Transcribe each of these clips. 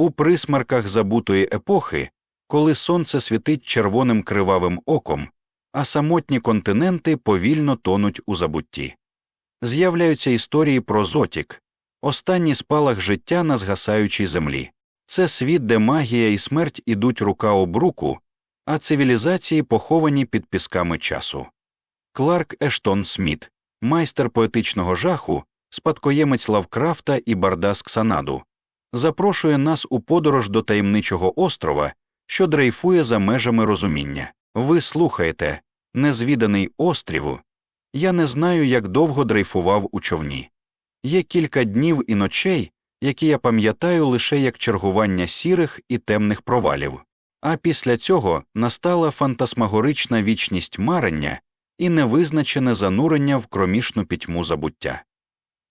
У присмерках забутої епохи, коли сонце світить червоним кривавим оком, а самотні континенти повільно тонуть у забутті. З'являються історії про зотік, останній спалах життя на згасаючій землі. Це світ, де магія і смерть ідуть рука об руку, а цивілізації поховані під пісками часу. Кларк Ештон Сміт, майстер поетичного жаху, спадкоємець Лавкрафта і Бардас Ксанаду, запрошує нас у подорож до таємничого острова, що дрейфує за межами розуміння. Ви слухаєте, незвіданий остріву. Я не знаю, як довго дрейфував у човні. Є кілька днів і ночей, які я пам'ятаю лише як чергування сірих і темних провалів, а після цього настала фантасмагорична вічність марення і невизначене занурення в кромішну пітьму забуття.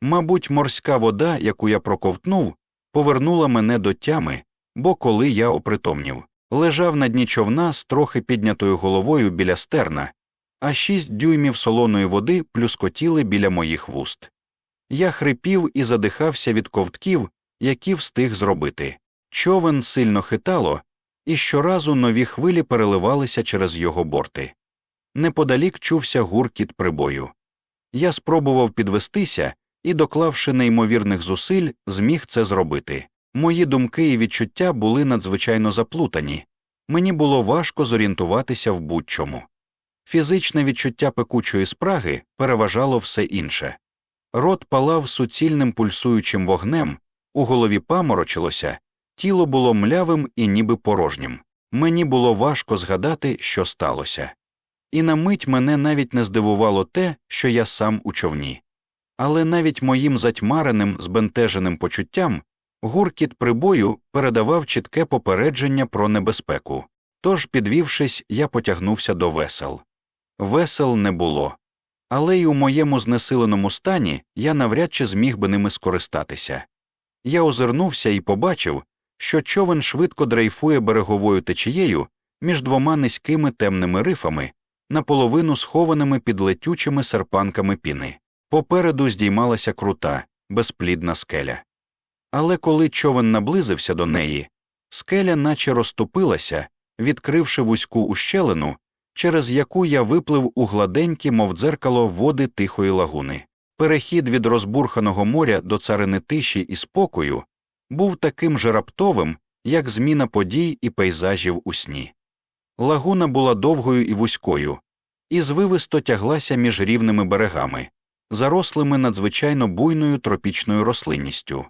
Мабуть, морська вода, яку я проковтнув, повернула мене до тями, бо коли я опритомнів, лежав на дні човна з трохи піднятою головою біля стерна, а шість дюймів солоної води плюскотіли біля моїх вуст. Я хрипів і задихався від ковтків, які встиг зробити. Човен сильно хитало, і щоразу нові хвилі переливалися через його борти. Неподалік чувся гуркіт прибою. Я спробував підвестися і, доклавши неймовірних зусиль, зміг це зробити. Мої думки і відчуття були надзвичайно заплутані, мені було важко зорієнтуватися в будь-чому. Фізичне відчуття пекучої спраги переважало все інше. Рот палав суцільним пульсуючим вогнем, у голові паморочилося, тіло було млявим і ніби порожнім. Мені було важко згадати, що сталося. І на мить мене навіть не здивувало те, що я сам у човні. Але навіть моїм затьмареним, збентеженим почуттям гуркіт прибою передавав чітке попередження про небезпеку. Тож, підвівшись, я потягнувся до весел. Весел не було. Але й у моєму знесиленому стані я навряд чи зміг би ними скористатися. Я озирнувся і побачив, що човен швидко дрейфує береговою течією між двома низькими темними рифами, наполовину схованими під летючими серпанками піни. Попереду здіймалася крута, безплідна скеля. Але коли човен наблизився до неї, скеля наче розтопилася, відкривши вузьку ущелину, через яку я виплив у гладенькі, мов дзеркало води тихої лагуни. Перехід від розбурханого моря до царини тиші і спокою був таким же раптовим, як зміна подій і пейзажів у сні. Лагуна була довгою і вузькою, і звивисто тяглася між рівними берегами, зарослими надзвичайно буйною тропічною рослинністю.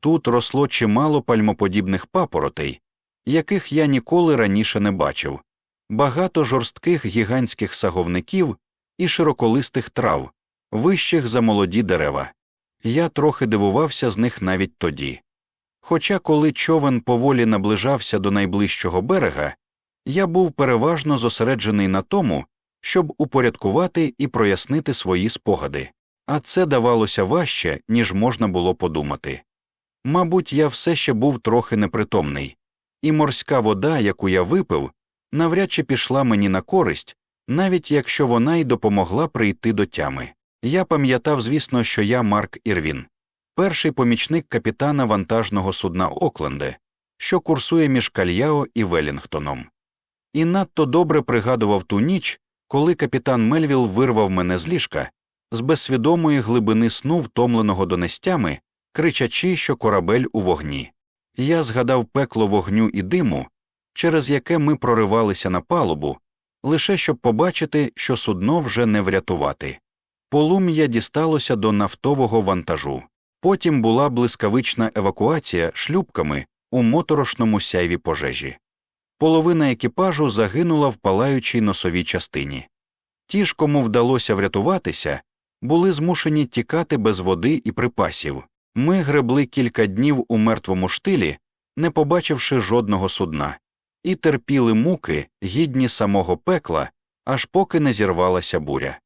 Тут росло чимало пальмоподібних папоротей, яких я ніколи раніше не бачив, багато жорстких гігантських саговників і широколистих трав, вищих за молоді дерева. Я трохи дивувався з них навіть тоді. Хоча, коли човен поволі наближався до найближчого берега, я був переважно зосереджений на тому, щоб упорядкувати і прояснити свої спогади, а це давалося важче, ніж можна було подумати. Мабуть, я все ще був трохи непритомний, і морська вода, яку я випив, навряд чи пішла мені на користь, навіть якщо вона й допомогла прийти до тями. Я пам'ятав, звісно, що я Марк Ірвін, перший помічник капітана вантажного судна Окленде, що курсує між Кальяо і Велінгтоном. І надто добре пригадував ту ніч, коли капітан Мельвіл вирвав мене з ліжка, з безсвідомої глибини сну, втомленого донестями, кричачи, що корабель у вогні. Я згадав пекло вогню і диму, через яке ми проривалися на палубу, лише щоб побачити, що судно вже не врятувати. Полум'я дісталося до нафтового вантажу. Потім була блискавична евакуація шлюбками у моторошному сяйві пожежі. Половина екіпажу загинула в палаючій носовій частині. Ті ж, кому вдалося врятуватися, були змушені тікати без води і припасів. Ми гребли кілька днів у мертвому штилі, не побачивши жодного судна, і терпіли муки, гідні самого пекла, аж поки не зірвалася буря.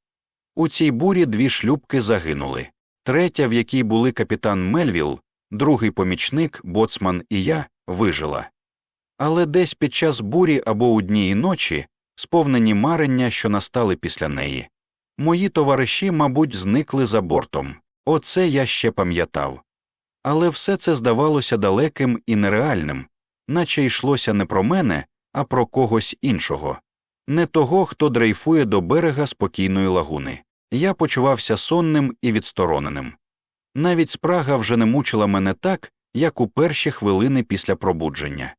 У цій бурі дві шлюбки загинули. Третя, в якій були капітан Мельвіл, другий помічник, боцман і я, вижила. Але десь під час бурі або у дні і ночі, сповнені марення, що настали після неї, мої товариші, мабуть, зникли за бортом. Оце я ще пам'ятав. Але все це здавалося далеким і нереальним, наче йшлося не про мене, а про когось іншого, не того, хто дрейфує до берега спокійної лагуни. Я почувався сонним і відстороненим. Навіть спрага вже не мучила мене так, як у перші хвилини після пробудження.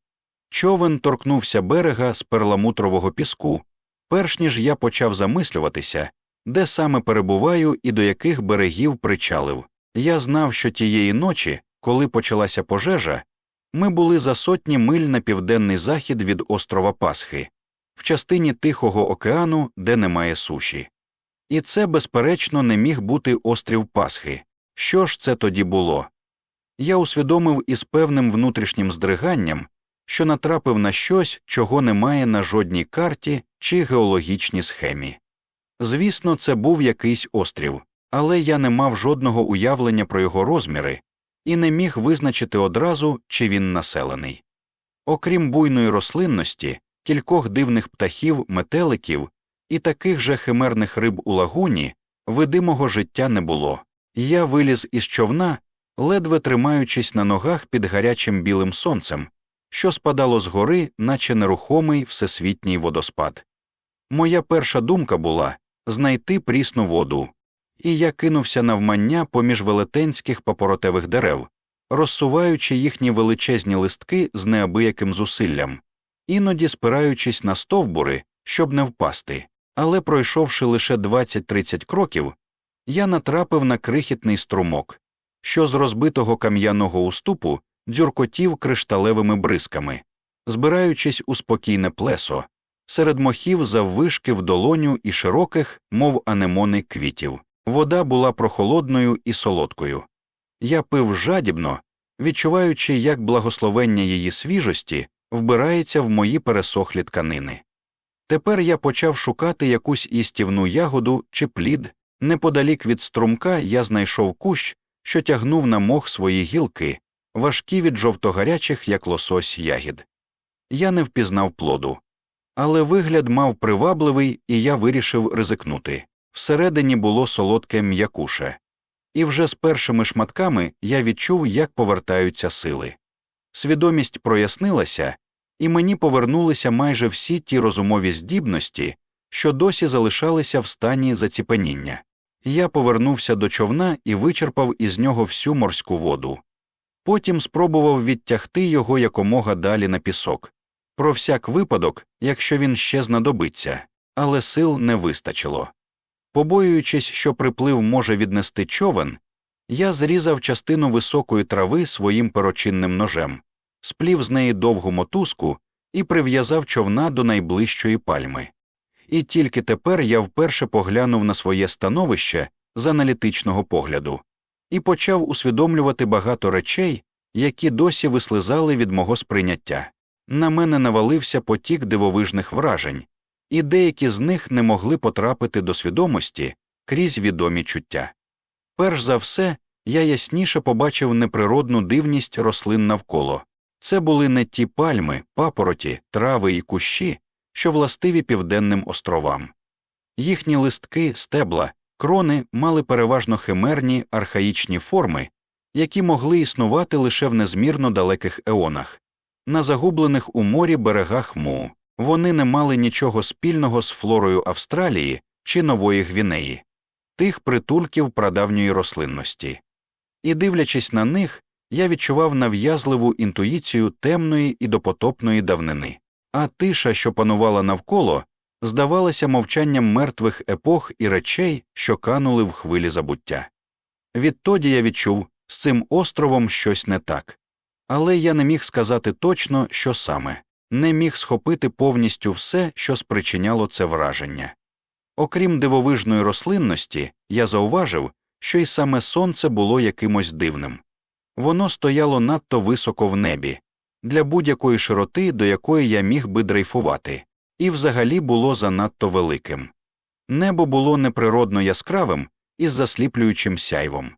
Човен торкнувся берега з перламутрового піску, перш ніж я почав замислюватися, де саме перебуваю і до яких берегів причалив. Я знав, що тієї ночі, коли почалася пожежа, ми були за сотні миль на південний захід від острова Пасхи, в частині Тихого океану, де немає суші. І це, безперечно, не міг бути острів Пасхи. Що ж це тоді було? Я усвідомив із певним внутрішнім здриганням, що натрапив на щось, чого немає на жодній карті чи геологічній схемі. Звісно, це був якийсь острів, але я не мав жодного уявлення про його розміри і не міг визначити одразу, чи він населений. Окрім буйної рослинності, кількох дивних птахів, метеликів і таких же химерних риб у лагуні, видимого життя не було. Я виліз із човна, ледве тримаючись на ногах під гарячим білим сонцем, що спадало з гори, наче нерухомий всесвітній водоспад. Моя перша думка була знайти прісну воду, і я кинувся навмання поміж велетенських папоротевих дерев, розсуваючи їхні величезні листки з неабияким зусиллям, іноді спираючись на стовбури, щоб не впасти, але пройшовши лише 20-30 кроків, я натрапив на крихітний струмок, що з розбитого кам'яного уступу дзюркотів кришталевими бризками, збираючись у спокійне плесо, серед мохів заввишки в долоню і широких, мов анемони квітів. Вода була прохолодною і солодкою. Я пив жадібно, відчуваючи, як благословення її свіжості вбирається в мої пересохлі тканини. Тепер я почав шукати якусь істівну ягоду чи плід. Неподалік від струмка я знайшов кущ, що тягнув на мох свої гілки, важкі від жовтогарячих, як лосось ягід. Я не впізнав плоду. Але вигляд мав привабливий, і я вирішив ризикнути. Всередині було солодке м'якуше, і вже з першими шматками я відчув, як повертаються сили. Свідомість прояснилася, і мені повернулися майже всі ті розумові здібності, що досі залишалися в стані заціпеніння. Я повернувся до човна і вичерпав із нього всю морську воду. Потім спробував відтягти його якомога далі на пісок. Про всяк випадок, якщо він ще знадобиться, але сил не вистачило. Побоюючись, що приплив може віднести човен, я зрізав частину високої трави своїм перочинним ножем, сплів з неї довгу мотузку і прив'язав човна до найближчої пальми. І тільки тепер я вперше поглянув на своє становище з аналітичного погляду і почав усвідомлювати багато речей, які досі вислизали від мого сприйняття. На мене навалився потік дивовижних вражень, і деякі з них не могли потрапити до свідомості крізь відомі чуття. Перш за все, я ясніше побачив неприродну дивність рослин навколо це були не ті пальми, папороті, трави і кущі, що властиві південним островам. Їхні листки, стебла, крони мали переважно химерні архаїчні форми, які могли існувати лише в незмірно далеких еонах, на загублених у морі берегах Му. Вони не мали нічого спільного з флорою Австралії чи Нової Гвінеї, тих притулків прадавньої рослинності. І, дивлячись на них, я відчував нав'язливу інтуїцію темної і допотопної давнини, а тиша, що панувала навколо, здавалася мовчанням мертвих епох і речей, що канули в хвилі забуття. Відтоді я відчув з цим островом щось не так, але я не міг сказати точно, що саме не міг схопити повністю все, що спричиняло це враження. Окрім дивовижної рослинності, я зауважив, що й саме сонце було якимось дивним. Воно стояло надто високо в небі, для будь-якої широти, до якої я міг би дрейфувати, і взагалі було занадто великим. Небо було неприродно яскравим із засліплюючим сяйвом.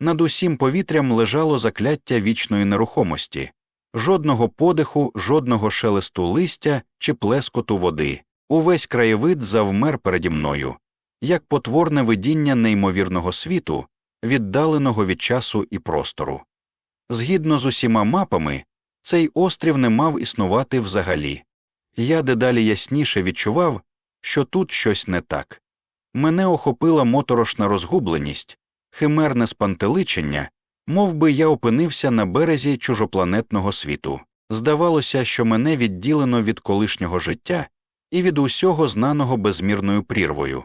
Над усім повітрям лежало закляття вічної нерухомості, жодного подиху, жодного шелесту листя чи плескоту води. Увесь краєвид завмер переді мною, як потворне видіння неймовірного світу, віддаленого від часу і простору. Згідно з усіма мапами, цей острів не мав існувати взагалі. Я дедалі ясніше відчував, що тут щось не так. Мене охопила моторошна розгубленість, химерне спантеличення, мов би я опинився на березі чужопланетного світу. Здавалося, що мене відділено від колишнього життя і від усього знаного безмірною прірвою,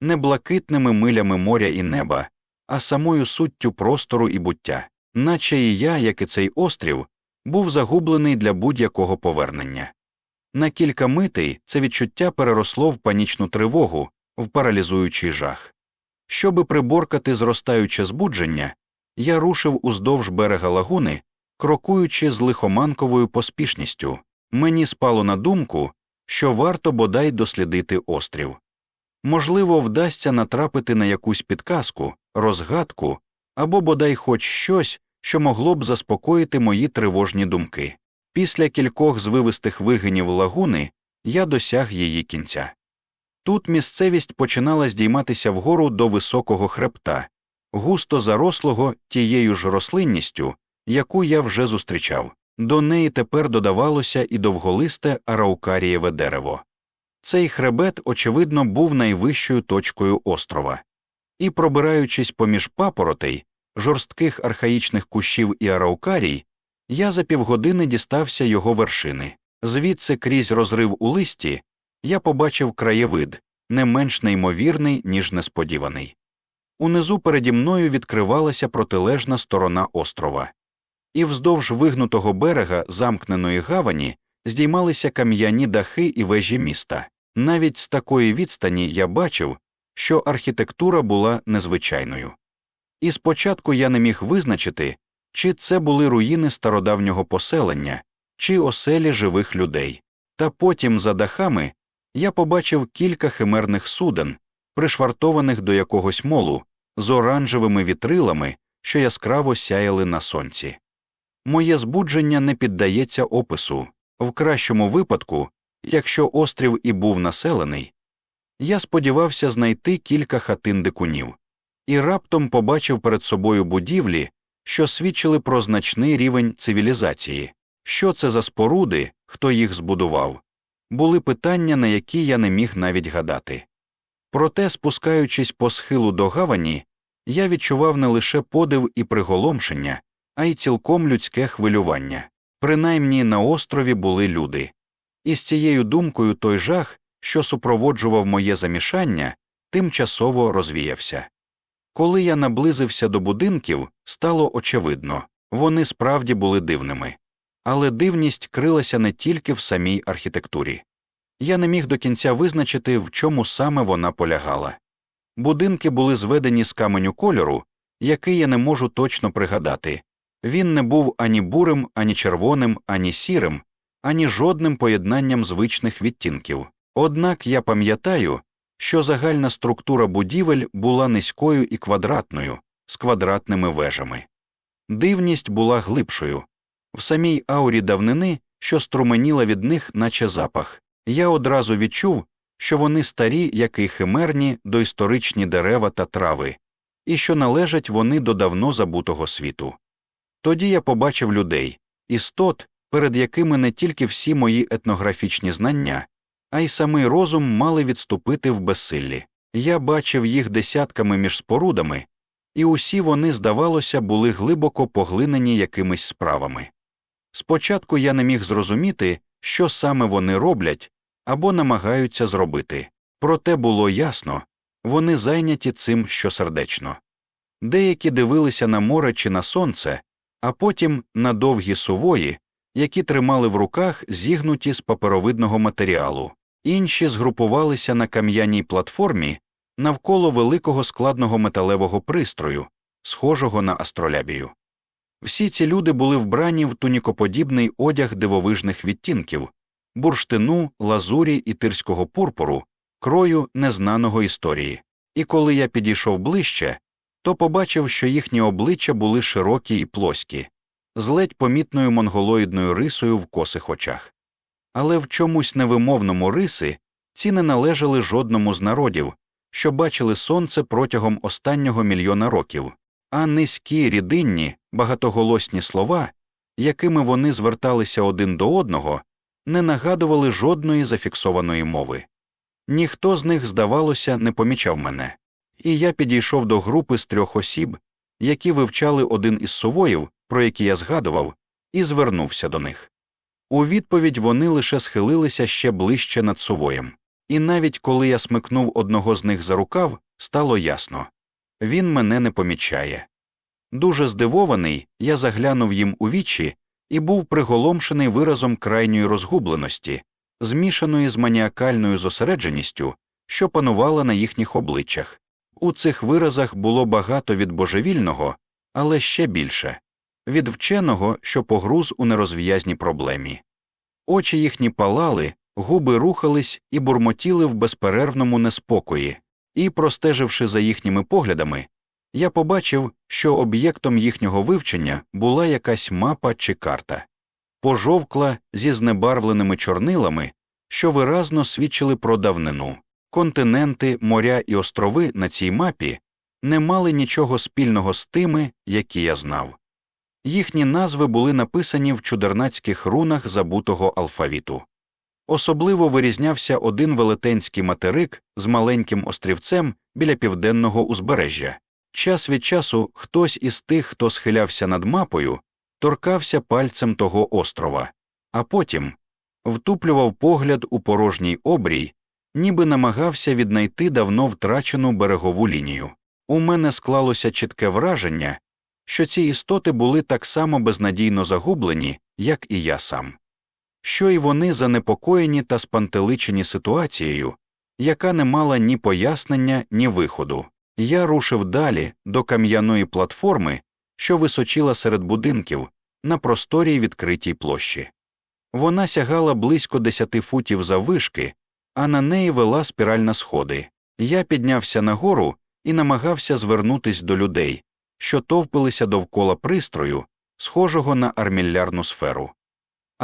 не блакитними милями моря і неба, а самою суттю простору і буття, наче і я, як і цей острів, був загублений для будь-якого повернення. На кілька митей це відчуття переросло в панічну тривогу, в паралізуючий жах. Щоби приборкати зростаюче збудження, я рушив уздовж берега лагуни, крокуючи з лихоманковою поспішністю. Мені спало на думку, що варто бодай дослідити острів. Можливо, вдасться натрапити на якусь підказку, розгадку або бодай хоч щось, що могло б заспокоїти мої тривожні думки. Після кількох звивистих вигинів лагуни я досяг її кінця. Тут місцевість починала здійматися вгору до високого хребта, густо зарослого тією ж рослинністю, яку я вже зустрічав. До неї тепер додавалося і довголисте араукарієве дерево. Цей хребет, очевидно, був найвищою точкою острова, і, пробираючись поміж папоротей, жорстких архаїчних кущів і араукарій, я за півгодини дістався його вершини. Звідси крізь розрив у листі я побачив краєвид, не менш неймовірний, ніж несподіваний. Унизу переді мною відкривалася протилежна сторона острова, і вздовж вигнутого берега замкненої гавані здіймалися кам'яні дахи і вежі міста. Навіть з такої відстані я бачив, що архітектура була незвичайною. І спочатку я не міг визначити, чи це були руїни стародавнього поселення, чи оселі живих людей. Та потім, за дахами, я побачив кілька химерних суден, пришвартованих до якогось молу, з оранжевими вітрилами, що яскраво сяяли на сонці. Моє збудження не піддається опису в кращому випадку, якщо острів і був населений, я сподівався знайти кілька хатин дикунів, і раптом побачив перед собою будівлі, що свідчили про значний рівень цивілізації. Що це за споруди, хто їх збудував? Були питання, на які я не міг навіть гадати. Проте, спускаючись по схилу до гавані, я відчував не лише подив і приголомшення, а й цілком людське хвилювання. Принаймні на острові були люди. І з цією думкою той жах, що супроводжував моє замішання, тимчасово розвіявся. Коли я наблизився до будинків, стало очевидно вони справді були дивними. Але дивність крилася не тільки в самій архітектурі. Я не міг до кінця визначити, в чому саме вона полягала. Будинки були зведені з каменю кольору, який я не можу точно пригадати. Він не був ані бурим, ані червоним, ані сірим, ані жодним поєднанням звичних відтінків. Однак я пам'ятаю, що загальна структура будівель була низькою і квадратною, з квадратними вежами. Дивність була глибшою. В самій аурі давнини, що струменіла від них, наче запах, я одразу відчув, що вони старі, як і химерні доісторичні дерева та трави, і що належать вони до давно забутого світу. Тоді я побачив людей, істот, перед якими не тільки всі мої етнографічні знання, а й самий розум мали відступити в безсиллі. Я бачив їх десятками між спорудами, і усі вони, здавалося, були глибоко поглинені якимись справами. Спочатку я не міг зрозуміти, що саме вони роблять або намагаються зробити, проте було ясно вони зайняті цим щосердечно. Деякі дивилися на море чи на сонце, а потім на довгі сувої, які тримали в руках зігнуті з паперовидного матеріалу, інші згрупувалися на кам'яній платформі навколо великого складного металевого пристрою, схожого на астролябію. Всі ці люди були вбрані в тунікоподібний одяг дивовижних відтінків, бурштину, лазурі і тирського пурпуру, крою незнаного історії. І коли я підійшов ближче, то побачив, що їхні обличчя були широкі і плоскі, з ледь помітною монголоїдною рисою в косих очах. Але в чомусь невимовному риси ці не належали жодному з народів, що бачили сонце протягом останнього мільйона років, а низькі, рідинні, багатоголосні слова, якими вони зверталися один до одного, не нагадували жодної зафіксованої мови. Ніхто з них, здавалося, не помічав мене, і я підійшов до групи з трьох осіб, які вивчали один із сувоїв, про які я згадував, і звернувся до них. У відповідь вони лише схилилися ще ближче над сувоєм, і навіть коли я смикнув одного з них за рукав, стало ясно він мене не помічає. Дуже здивований, я заглянув їм у вічі і був приголомшений виразом крайньої розгубленості, змішаної з маніакальною зосередженістю, що панувала на їхніх обличчях. У цих виразах було багато від божевільного, але ще більше від вченого, що погруз у нерозв'язній проблемі. Очі їхні палали, губи рухались і бурмотіли в безперервному неспокої, і, простеживши за їхніми поглядами, я побачив, що об'єктом їхнього вивчення була якась мапа чи карта, пожовкла зі знебарвленими чорнилами, що виразно свідчили про давнину. Континенти, моря і острови на цій мапі не мали нічого спільного з тими, які я знав. Їхні назви були написані в чудернацьких рунах забутого алфавіту. Особливо вирізнявся один велетенський материк з маленьким острівцем біля південного узбережжя. Час від часу хтось із тих, хто схилявся над мапою, торкався пальцем того острова, а потім втуплював погляд у порожній обрій, ніби намагався віднайти давно втрачену берегову лінію. У мене склалося чітке враження, що ці істоти були так само безнадійно загублені, як і я сам, що й вони занепокоєні та спантеличені ситуацією, яка не мала ні пояснення, ні виходу. Я рушив далі до кам'яної платформи, що височила серед будинків на просторій відкритій площі. Вона сягала близько десяти футів заввишки, а на неї вела спіральна сходи. Я піднявся нагору і намагався звернутись до людей, що товпилися довкола пристрою, схожого на армілярну сферу.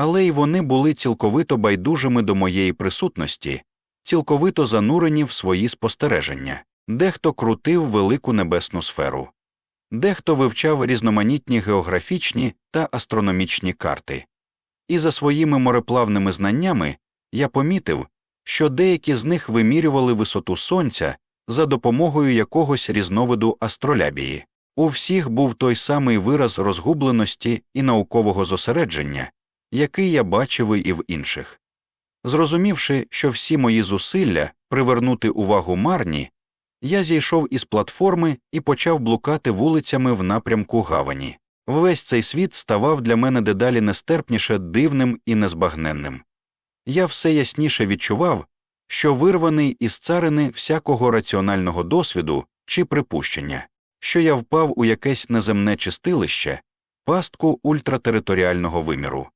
Але й вони були цілковито байдужими до моєї присутності, цілковито занурені в свої спостереження. Дехто крутив велику небесну сферу, дехто вивчав різноманітні географічні та астрономічні карти. І за своїми мореплавними знаннями я помітив, що деякі з них вимірювали висоту сонця за допомогою якогось різновиду астролябії. У всіх був той самий вираз розгубленості і наукового зосередження, який я бачив і в інших. Зрозумівши, що всі мої зусилля привернути увагу марні, я зійшов із платформи і почав блукати вулицями в напрямку гавані. Весь цей світ ставав для мене дедалі нестерпніше дивним і незбагненним. Я все ясніше відчував, що вирваний із царини всякого раціонального досвіду чи припущення, що я впав у якесь неземне чистилище, пастку ультратериторіального виміру.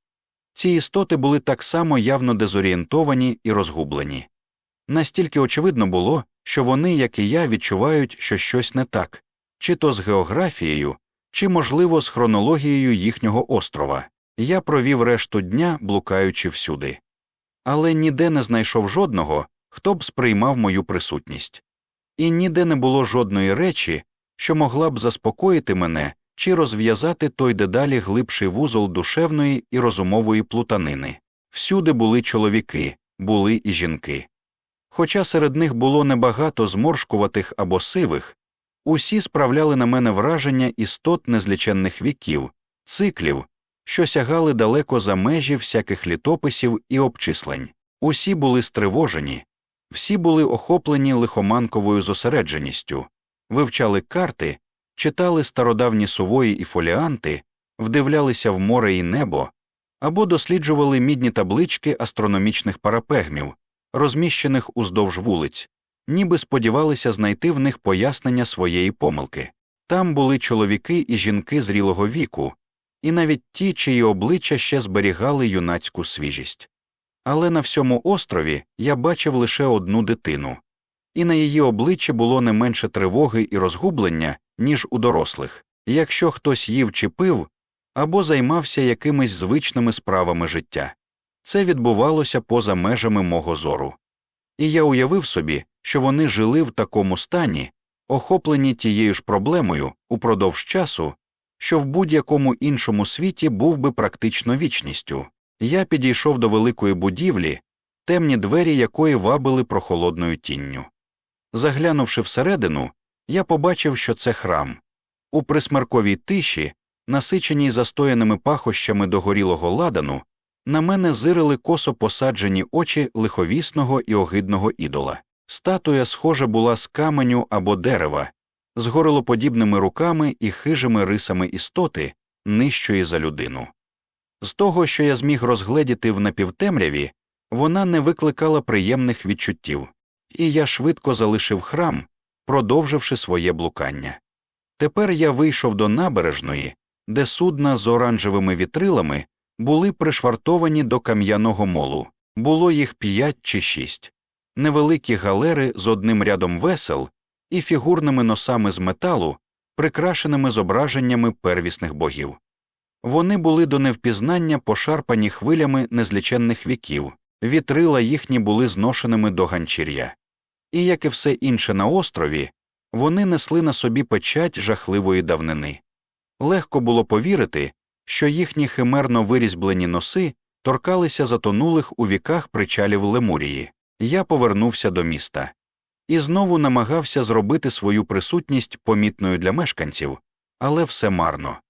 Ці істоти були так само явно дезорієнтовані і розгублені. Настільки очевидно було, що вони, як і я, відчувають, що щось не так, чи то з географією, чи, можливо, з хронологією їхнього острова. Я провів решту дня, блукаючи всюди. Але ніде не знайшов жодного, хто б сприймав мою присутність. І ніде не було жодної речі, що могла б заспокоїти мене чи розв'язати той дедалі глибший вузол душевної і розумової плутанини. Всюди були чоловіки, були і жінки. Хоча серед них було небагато зморшкуватих або сивих, усі справляли на мене враження істот незліченних віків, циклів, що сягали далеко за межі всяких літописів і обчислень. Усі були стривожені, всі були охоплені лихоманковою зосередженістю, вивчали карти, читали стародавні сувої і фоліанти, вдивлялися в море і небо або досліджували мідні таблички астрономічних парапегмів розміщених уздовж вулиць, ніби сподівалися знайти в них пояснення своєї помилки. Там були чоловіки і жінки зрілого віку, і навіть ті, чиї обличчя ще зберігали юнацьку свіжість. Але на всьому острові я бачив лише одну дитину, і на її обличчі було не менше тривоги і розгублення, ніж у дорослих. Якщо хтось їв чи пив або займався якимись звичними справами життя. Це відбувалося поза межами мого зору. І я уявив собі, що вони жили в такому стані, охоплені тією ж проблемою упродовж часу, що в будь-якому іншому світі був би практично вічністю. Я підійшов до великої будівлі, темні двері якої вабили прохолодною тінню. Заглянувши всередину, я побачив, що це храм. У присмерковій тиші, насиченій застояними пахощами догорілого ладану, на мене зирили косо посаджені очі лиховісного і огидного ідола. Статуя, схожа була з каменю або дерева, з горилоподібними руками і хижими рисами істоти, нижчої за людину. З того, що я зміг розгледіти в напівтемряві, вона не викликала приємних відчуттів, і я швидко залишив храм, продовживши своє блукання. Тепер я вийшов до набережної, де судна з оранжевими вітрилами були пришвартовані до кам'яного молу, було їх п'ять чи шість, невеликі галери з одним рядом весел і фігурними носами з металу, прикрашеними зображеннями первісних богів. Вони були до невпізнання пошарпані хвилями незліченних віків, вітрила їхні були зношеними до ганчір'я. І, як і все інше на острові, вони несли на собі печать жахливої давнини. Легко було повірити, що їхні химерно вирізблені носи торкалися затонулих у віках причалів Лемурії. Я повернувся до міста і знову намагався зробити свою присутність помітною для мешканців, але все марно.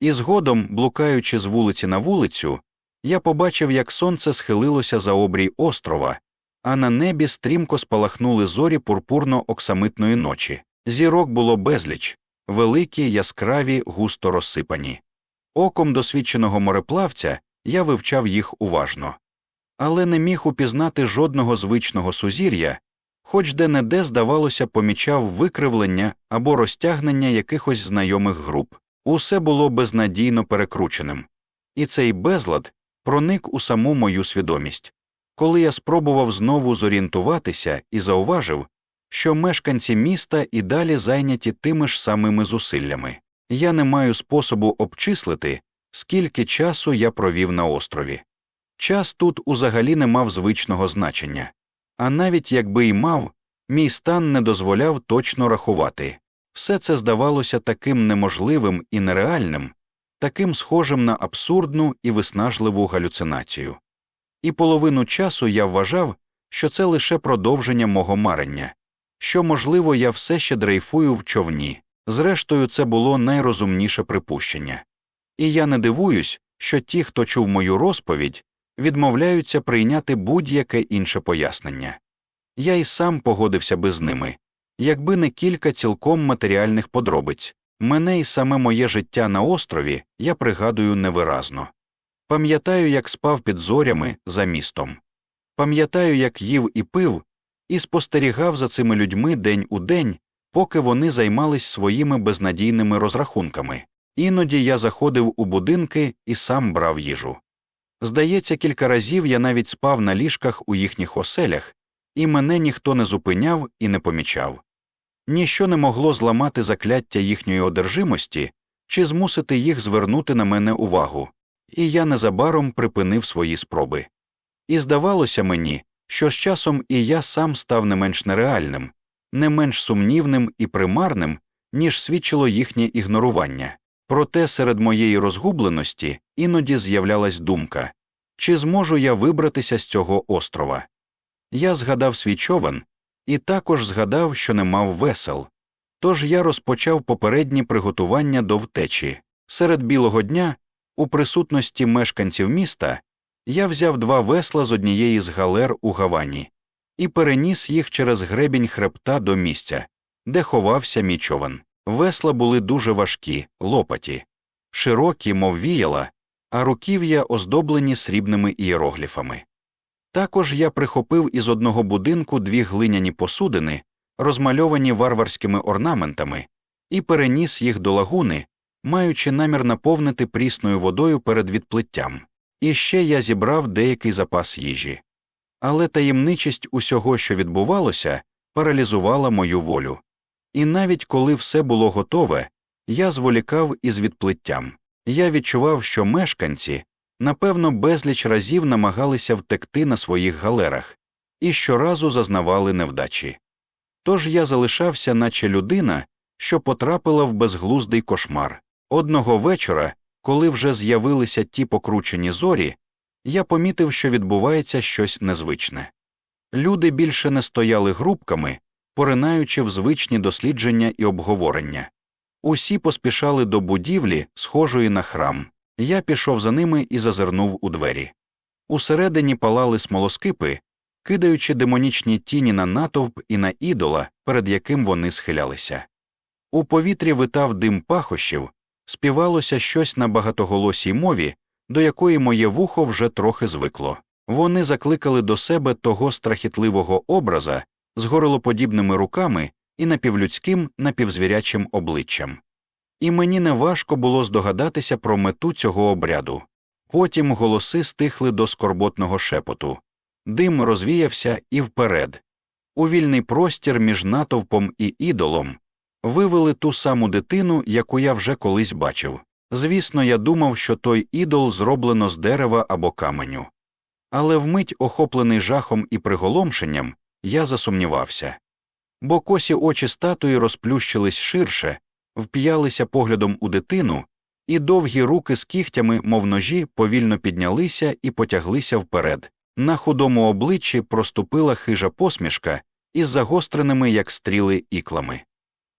І згодом, блукаючи з вулиці на вулицю, я побачив, як сонце схилилося за обрій острова, а на небі стрімко спалахнули зорі пурпурно оксамитної ночі. Зірок було безліч, великі, яскраві, густо розсипані. Оком досвідченого мореплавця я вивчав їх уважно, але не міг упізнати жодного звичного сузір'я, хоч де не де, здавалося, помічав викривлення або розтягнення якихось знайомих груп. Усе було безнадійно перекрученим, і цей безлад проник у саму мою свідомість. Коли я спробував знову зорієнтуватися і зауважив, що мешканці міста і далі зайняті тими ж самими зусиллями, я не маю способу обчислити, скільки часу я провів на острові. Час тут узагалі не мав звичного значення, а навіть якби й мав, мій стан не дозволяв точно рахувати. Все це здавалося таким неможливим і нереальним, таким схожим на абсурдну і виснажливу галюцинацію. І половину часу я вважав, що це лише продовження мого марення, що, можливо, я все ще дрейфую в човні. Зрештою, це було найрозумніше припущення. І я не дивуюсь, що ті, хто чув мою розповідь, відмовляються прийняти будь-яке інше пояснення. Я й сам погодився би з ними, якби не кілька цілком матеріальних подробиць, мене і саме моє життя на острові я пригадую невиразно. Пам'ятаю, як спав під зорями за містом. Пам'ятаю, як їв і пив, і спостерігав за цими людьми день у день, поки вони займались своїми безнадійними розрахунками. Іноді я заходив у будинки і сам брав їжу. Здається, кілька разів я навіть спав на ліжках у їхніх оселях, і мене ніхто не зупиняв і не помічав. Ніщо не могло зламати закляття їхньої одержимості чи змусити їх звернути на мене увагу, і я незабаром припинив свої спроби. І здавалося мені, що з часом і я сам став не менш нереальним, не менш сумнівним і примарним, ніж свідчило їхнє ігнорування. Проте серед моєї розгубленості іноді з'являлась думка чи зможу я вибратися з цього острова. Я згадав свій човен і також згадав, що не мав весел. Тож я розпочав попередні приготування до втечі. Серед білого дня, у присутності мешканців міста, я взяв два весла з однієї з галер у Гавані і переніс їх через гребінь хребта до місця, де ховався мій човен. Весла були дуже важкі, лопаті, широкі, мов віяла, а руків'я оздоблені срібними ієрогліфами. Також я прихопив із одного будинку дві глиняні посудини, розмальовані варварськими орнаментами, і переніс їх до лагуни, маючи намір наповнити прісною водою перед відплиттям. І ще я зібрав деякий запас їжі. Але таємничість усього, що відбувалося, паралізувала мою волю. І навіть коли все було готове, я зволікав із відплиттям. Я відчував, що мешканці, напевно, безліч разів намагалися втекти на своїх галерах і щоразу зазнавали невдачі. Тож я залишався, наче людина, що потрапила в безглуздий кошмар. Одного вечора, коли вже з'явилися ті покручені зорі, я помітив, що відбувається щось незвичне. Люди більше не стояли групками, поринаючи в звичні дослідження і обговорення. Усі поспішали до будівлі, схожої на храм. Я пішов за ними і зазирнув у двері. Усередині палали смолоскипи, кидаючи демонічні тіні на натовп і на ідола, перед яким вони схилялися. У повітрі витав дим пахощів, співалося щось на багатоголосій мові, до якої моє вухо вже трохи звикло. Вони закликали до себе того страхітливого образа з горлоподібними руками і напівлюдським напівзвірячим обличчям. І мені неважко було здогадатися про мету цього обряду. Потім голоси стихли до скорботного шепоту, дим розвіявся і вперед. У вільний простір між натовпом і ідолом вивели ту саму дитину, яку я вже колись бачив. Звісно, я думав, що той ідол зроблено з дерева або каменю. Але вмить, охоплений жахом і приголомшенням, я засумнівався. Бо косі очі статуї розплющились ширше, вп'ялися поглядом у дитину, і довгі руки з кігтями, мов ножі, повільно піднялися і потяглися вперед. На худому обличчі проступила хижа посмішка із загостреними, як стріли, іклами.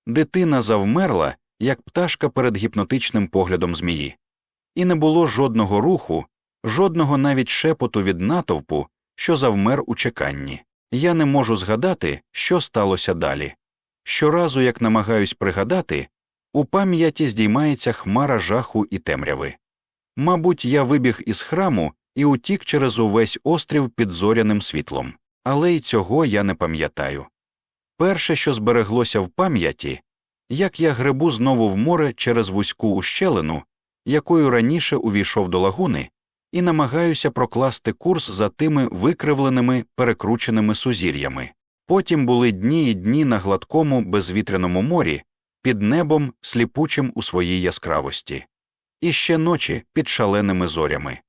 Дитина завмерла, як пташка перед гіпнотичним поглядом змії, і не було жодного руху, жодного навіть шепоту від натовпу, що завмер у чеканні. Я не можу згадати, що сталося далі. Щоразу, як намагаюсь пригадати, у пам'яті здіймається хмара жаху і темряви. Мабуть, я вибіг із храму і утік через увесь острів під зоряним світлом, але й цього я не пам'ятаю. Перше, що збереглося в пам'яті, як я гребу знову в море через вузьку ущелину, якою раніше увійшов до лагуни, і намагаюся прокласти курс за тими викривленими перекрученими сузір'ями. Потім були дні і дні на гладкому безвітряному морі, під небом, сліпучим у своїй яскравості, і ще ночі під шаленими зорями.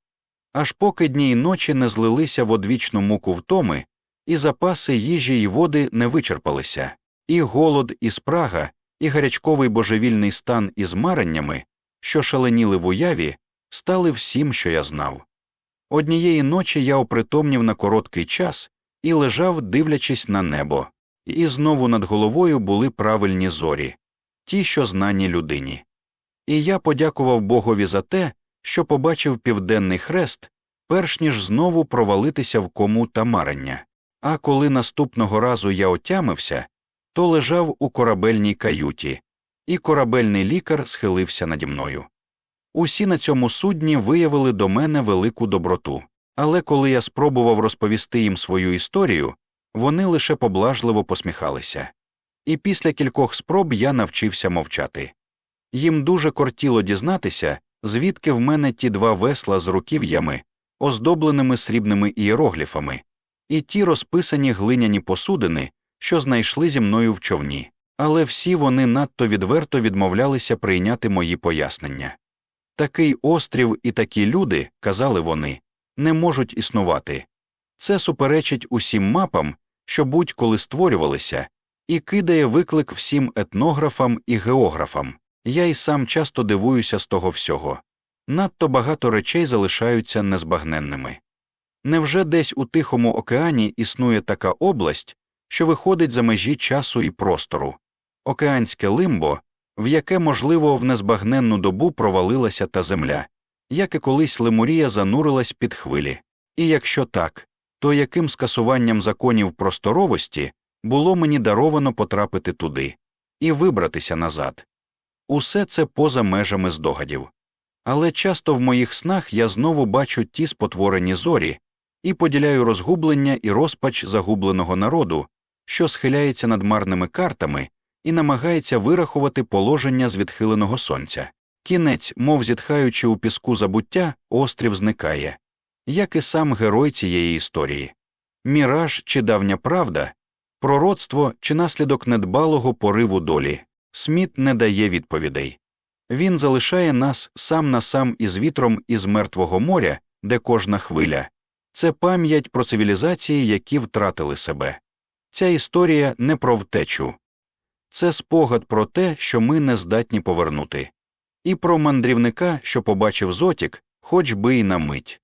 Аж поки дні й ночі не злилися в одвічну муку втоми, і запаси їжі й води не вичерпалися, і голод, і спрага, і гарячковий божевільний стан із мареннями, що шаленіли в уяві, стали всім, що я знав. Однієї ночі я опритомнів на короткий час і лежав, дивлячись на небо, і знову над головою були правильні зорі, ті, що знані людині. І я подякував Богові за те, що побачив південний хрест, перш ніж знову провалитися в кому та марення. А коли наступного разу я отямився, то лежав у корабельній каюті, і корабельний лікар схилився наді мною. Усі на цьому судні виявили до мене велику доброту, але коли я спробував розповісти їм свою історію, вони лише поблажливо посміхалися. І після кількох спроб я навчився мовчати. Їм дуже кортіло дізнатися, звідки в мене ті два весла з руків'ями, оздобленими срібними ієрогліфами, і ті розписані глиняні посудини, що знайшли зі мною в човні, але всі вони надто відверто відмовлялися прийняти мої пояснення. Такий острів і такі люди, казали вони, не можуть існувати. Це суперечить усім мапам, що будь-коли створювалися, і кидає виклик всім етнографам і географам. Я й сам часто дивуюся з того всього. Надто багато речей залишаються незбагненними. Невже десь у Тихому океані існує така область, що виходить за межі часу і простору, океанське лимбо, в яке, можливо, в незбагненну добу провалилася та земля, як і колись Лемурія занурилась під хвилі, і якщо так, то яким скасуванням законів просторовості було мені даровано потрапити туди і вибратися назад? Усе це поза межами здогадів. Але часто в моїх снах я знову бачу ті спотворені зорі і поділяю розгублення і розпач загубленого народу, що схиляється над марними картами і намагається вирахувати положення з відхиленого сонця. Кінець, мов зітхаючи у піску забуття, острів зникає, як і сам герой цієї історії. Міраж чи давня правда, пророцтво чи наслідок недбалого пориву долі. Сміт не дає відповідей. Він залишає нас сам на сам із вітром із мертвого моря, де кожна хвиля це пам'ять про цивілізації, які втратили себе. Ця історія не про втечу, це спогад про те, що ми не здатні повернути, і про мандрівника, що побачив зотік, хоч би й на мить.